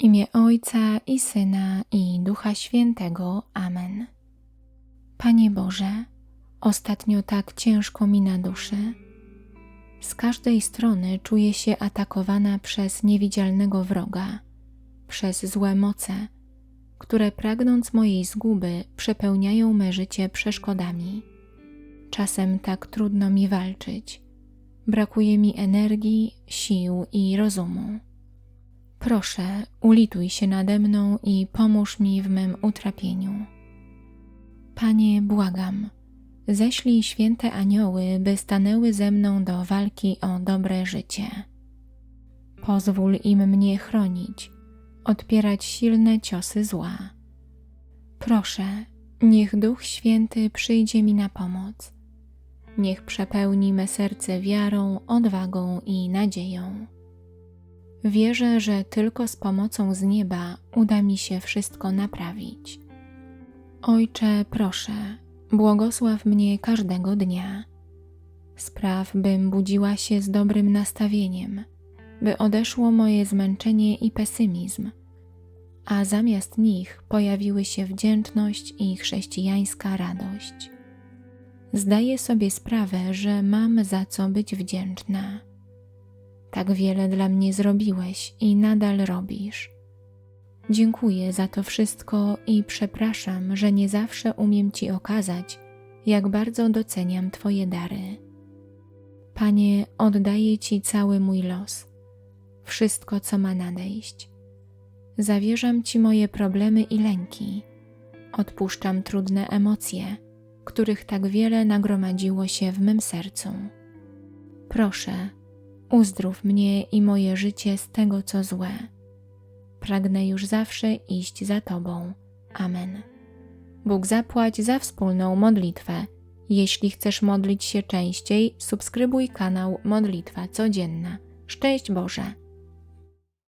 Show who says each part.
Speaker 1: imię Ojca i Syna i Ducha Świętego. Amen. Panie Boże, ostatnio tak ciężko mi na duszy. Z każdej strony czuję się atakowana przez niewidzialnego wroga, przez złe moce, które pragnąc mojej zguby przepełniają me życie przeszkodami. Czasem tak trudno mi walczyć. Brakuje mi energii, sił i rozumu. Proszę, ulituj się nade mną i pomóż mi w mym utrapieniu. Panie, błagam, ześlij święte anioły, by stanęły ze mną do walki o dobre życie. Pozwól im mnie chronić, odpierać silne ciosy zła. Proszę, niech Duch Święty przyjdzie mi na pomoc. Niech przepełni me serce wiarą, odwagą i nadzieją. Wierzę, że tylko z pomocą z nieba uda mi się wszystko naprawić. Ojcze, proszę, błogosław mnie każdego dnia. Spraw, bym budziła się z dobrym nastawieniem, by odeszło moje zmęczenie i pesymizm, a zamiast nich pojawiły się wdzięczność i chrześcijańska radość. Zdaję sobie sprawę, że mam za co być wdzięczna. Tak wiele dla mnie zrobiłeś i nadal robisz. Dziękuję za to wszystko i przepraszam, że nie zawsze umiem Ci okazać, jak bardzo doceniam Twoje dary. Panie, oddaję Ci cały mój los, wszystko, co ma nadejść. Zawierzam Ci moje problemy i lęki. Odpuszczam trudne emocje, których tak wiele nagromadziło się w mym sercu. Proszę, uzdrów mnie i moje życie z tego, co złe. Pragnę już zawsze iść za Tobą. Amen. Bóg zapłać za wspólną modlitwę. Jeśli chcesz modlić się częściej, subskrybuj kanał Modlitwa Codzienna. Szczęść Boże!